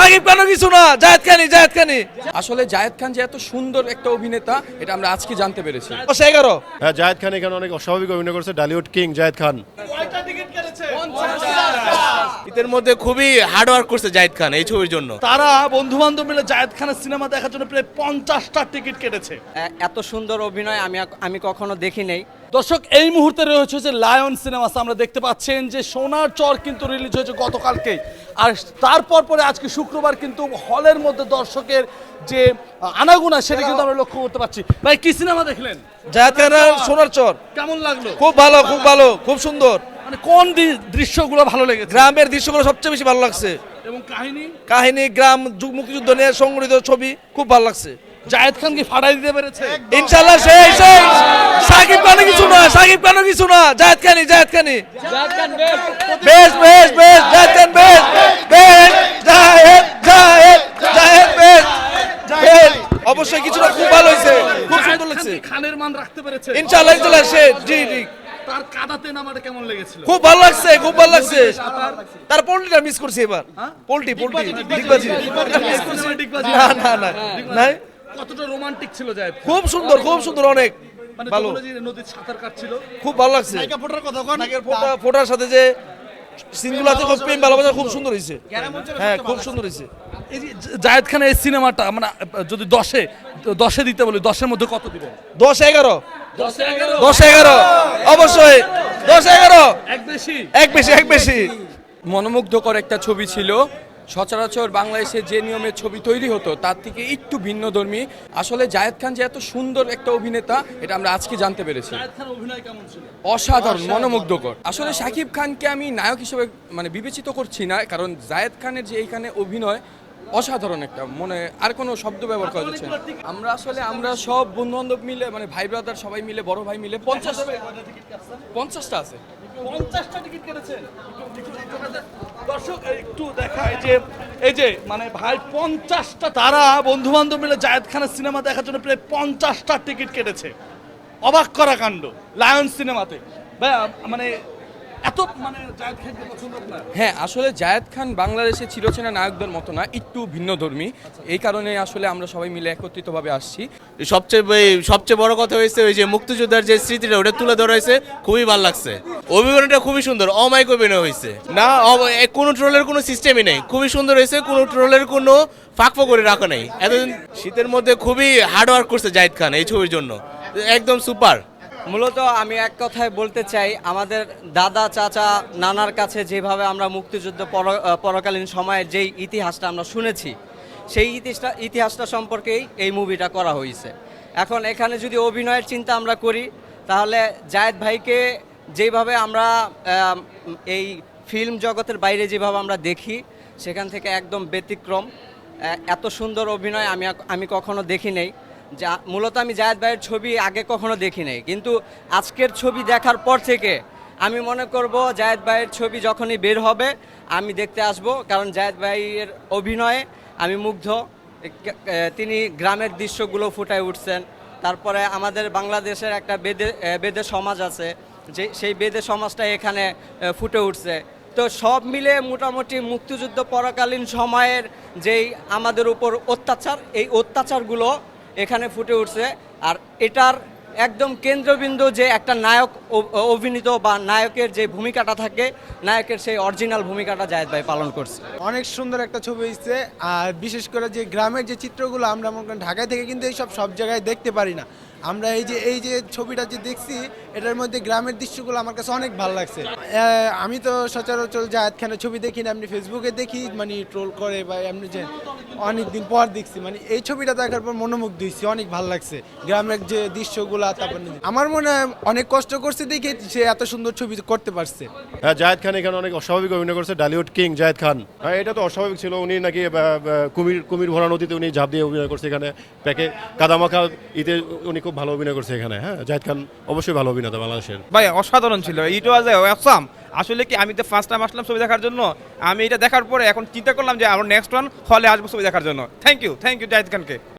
সাকিব খানও কিছু না জায়েদ খানি জায়েদ খানি আসলে জায়েদ খান যে এত সুন্দর একটা অভিনেতা এটা আমরা আজকে জানতে পেরেছি। দশ এগারো। হ্যাঁ জায়েদ খান এখানে অনেক অস্বাভাবিক অভিনয় করেছে ডালিউড কিং জায়েদ খান। এদের মধ্যে খুবই হার্ড ওয়ার্ক করছে জাহিদ খান এই ছবির জন্য। তারা বন্ধু বান্ধব মিলে জায়েদ খানের সিনেমা দেখার জন্য প্রায় পঞ্চাশটা টিকিট কেটেছে। এত সুন্দর অভিনয় আমি আমি কখনো দেখি নাই দর্শক এই মুহূর্তে রয়েছে যে লায়ন সিনেমাস। আমরা দেখতে পাচ্ছেন যে সোনার চর কিন্তু রিলিজ হয়েছে গতকালকে আর তারপর পরে আজকে শুক্রবার কিন্তু হলের মধ্যে দর্শকের যে আনাগুনা সেটা কিন্তু আমরা লক্ষ্য করতে পারছি। ভাই কি সিনেমা দেখলেন? জায়েদ খানের সোনার চর। কেমন লাগল? খুব ভালো খুব ভালো খুব সুন্দর। মানে কোন দৃশ্যগুলো ভালো লেগেছে? গ্রামের দৃশ্যগুলো সবচেয়ে বেশি ভালো লাগছে। এবং কাহিনী? কাহিনী গ্রাম যুগ মুক্তিযুদ্ধ নিয়ে সংগঠিত ছবি খুব ভালো লাগছে। জায়েদ খান কি ফাটাই দিতে পেরেছে? ইনশাল্লাহ সেই সেই সাকিব খানও কিছু না সাকিব খানও কিছু না। জায়েদ খানি জায়েদ খানি বেশ। বেশ বেশ জায়েদ খান বেশ। বেশ জায়েদ জায়েদ জায়েদ বেশ। বেশ। অবশ্যই কিছুটা খুব ভালো হয়েছে খুব সুন্দর লাগছে। খানের মান রাখতে পেরেছে? ইনশাল্লাহ ইনশাল্লাহ সে জি জি। তার কাদাতে নামাটা কেমন লেগেছিল? খুব ভালো লাগছে খুব ভালো লাগছে। তার পোল্ট্রিটা মিস করছি এবার। পোল্ট্রি পোল্ট্রি ডিগবাজি না না না নাই? কতটা রোমান্টিক ছিল জায়েদ খান? খুব সুন্দর খুব সুন্দর। অনেক মানে ভালো। নদীর সাঁতার কাটছিল খুব ভালো লাগছে। নাকের ফোঁটা ফোঁটার সাথে যে সিনগুলাতে খুব প্রেম ভালোবাসা খুব সুন্দর হয়েছে হ্যাঁ খুব সুন্দর হয়েছে এই জায়েদ খানের এই সিনেমাটা মানে যদি দশে দশে দিতে বলি দশের মধ্যে কত দিবেন দশ এগারো? দশ এগারো। অবশ্যই। দশ এগারো। এক বেশি? এক বেশি এক বেশি। মনোমুগ্ধকর একটা ছবি ছিল। সচরাচর বাংলাদেশে যে নিয়মে ছবি তৈরি হতো তার থেকে একটু ভিন্ন ধর্মী। আসলে জায়েদ খান যে এত সুন্দর একটা অভিনেতা এটা আমরা আজকে জানতে পেরেছি। জায়েদ খান অভিনয় কেমন ছিল? অসাধারণ। মনোমুগ্ধকর। আসলে শাকিব খানকে আমি নায়ক হিসেবে মানে বিবেচিত করছি না কারণ জায়েদ খানের যে এইখানে অভিনয় অসাধারণ একটা, মনে আর কোনো শব্দ ব্যবহার করা যাচ্ছে আমরা আসলে, আমরা সব বন্ধু বান্ধব মিলে মানে ভাই ব্রাদার সবাই মিলে, বড় ভাই মিলে পঞ্চাশ পঞ্চাশটা আছে। পঞ্চাশটা টিকিট কেটেছেন। দর্শক, একটু দেখায় যে, এই যে মানে ভাই পঞ্চাশটা, তারা বন্ধু বান্ধব মিলে জায়েদ খানের সিনেমা দেখার জন্য প্রায় পঞ্চাশটা টিকিট কেটেছে। অবাক করা কাণ্ড লায়ন সিনেমাতে। মানে এত মানে জায়েদ খানকে পছন্দ আপনার? হ্যাঁ আসলে জায়েদ খান বাংলাদেশে চিরচেনা নায়কদের মতো না একটু ভিন্ন ধর্মী। এই কারণে আসলে আমরা সবাই মিলে একত্রিতভাবে আসছি। সবচেয়ে বে- সবচেয়ে বড় কথা হয়েছে ওই যে মুক্তিযোদ্ধার যে স্মৃতিটা ওটা তুলে ধরা হয়েছে খুবই ভালো লাগছে। অভিনয়টা খুবই সুন্দর অমায়িক অভিনয় হয়েছে। না কোনো ট্রোলের কোনো সিস্টেমই নেই। খুবই সুন্দর হয়েছে কোনো ট্রোলের কোনো ফাঁক করে রাখা নেই। এতদিন শীতের মধ্যে খুবই হার্ড ওয়ার্ক করছে জাহিদ খান এই ছবির জন্য। একদম সুপার মূলত আমি এক কথায় বলতে চাই, আমাদের দাদা, চাচা, নানার কাছে যেভাবে আমরা মুক্তিযুদ্ধ পর- পরকালীন সময়ের যেই ইতিহাসটা আমরা শুনেছি, সেই ইতিহাসটা ইতিহাসটা সম্পর্কেই এই মুভিটা করা হয়েছে। এখন এখানে যদি অভিনয়ের চিন্তা আমরা করি, তাহলে জায়েদ ভাইকে যেভাবে আমরা এই ফিল্ম জগতের বাইরে যেভাবে আমরা দেখি, সেখান থেকে একদম ব্যতিক্রম। এত সুন্দর অভিনয় আমি আমি কখনো দেখি নাই। যা, মূলত আমি জায়েদ ভাইয়ের ছবি আগে কখনো দেখি নাই। কিন্তু আজকের ছবি দেখার পর থেকে আমি মনে করব জায়েদ ভাইয়ের ছবি যখনই বের হবে, আমি দেখতে আসব, কারণ জায়েদ ভাইয়ের অভিনয়ে আমি মুগ্ধ। তিনি গ্রামের দৃশ্যগুলো ফুটায় উঠছেন। তারপরে আমাদের বাংলাদেশের একটা বেদে বেদে সমাজ আছে, যে, সেই বেদে সমাজটা এখানে ফুটে উঠছে। তো সব মিলে মোটামুটি মুক্তিযুদ্ধ পরকালীন সময়ের যেই আমাদের উপর অত্যাচার, এই অত্যাচারগুলো এখানে ফুটে উঠছে। আর এটার একদম কেন্দ্রবিন্দু যে একটা নায়ক অভিনীত বা নায়কের যে ভূমিকাটা থাকে, নায়কের সেই অরিজিনাল ভূমিকাটা জায়দ ভাই পালন করছে। অনেক সুন্দর একটা ছবি হয়েছে আর বিশেষ করে যে গ্রামের যে চিত্রগুলো আমরা মনে করেন ঢাকায় থেকে কিন্তু এইসব সব জায়গায় দেখতে পারি না। আমরা এই যে এই যে ছবিটা যে দেখছি, এটার মধ্যে গ্রামের দৃশ্যগুলো আমার কাছে অনেক ভালো লাগছে। আমি তো সচরাচর জায়দ খানের ছবি দেখি না, এমনি ফেসবুকে দেখি মানে ট্রোল করে বা এমনি যে অনেক দিন পর দেখছি। মানে এই ছবিটা দেখার পর মনোমুগ্ধ হয়েছি, অনেক ভালো লাগছে। গ্রামের যে দৃশ্যগুলো, তারপর আমার মনে হয় অনেক কষ্ট করছে দেখে সে এত সুন্দর ছবি করতে পারছে। হ্যাঁ জায়েদ খান এখানে অনেক অস্বাভাবিক অভিনয় করছে, ডালিউড কিং জায়েদ খান। হ্যাঁ এটা তো অস্বাভাবিক ছিল, উনি নাকি কুমির কুমির ভরা নদীতে উনি ঝাঁপ দিয়ে অভিনয় করছে এখানে। প্যাকে কাদামাখা ইতে উনি খুব ভালো অভিনয় করছে এখানে হ্যাঁ? জাহিদ খান অবশ্যই ভালো অভিনেতা বাংলাদেশের। ভাই, অসাধারণ ছিল। ইট ওয়াজ এ অসাম আসলে কি আমি তো ফার্স্ট টাইম আসলাম ছবি দেখার জন্য? আমি এটা দেখার পরে এখন চিন্তা করলাম যে আমার নেক্সট ওয়ান হলে আসব ছবি দেখার জন্য। Thank you thank you Zahid খানকে।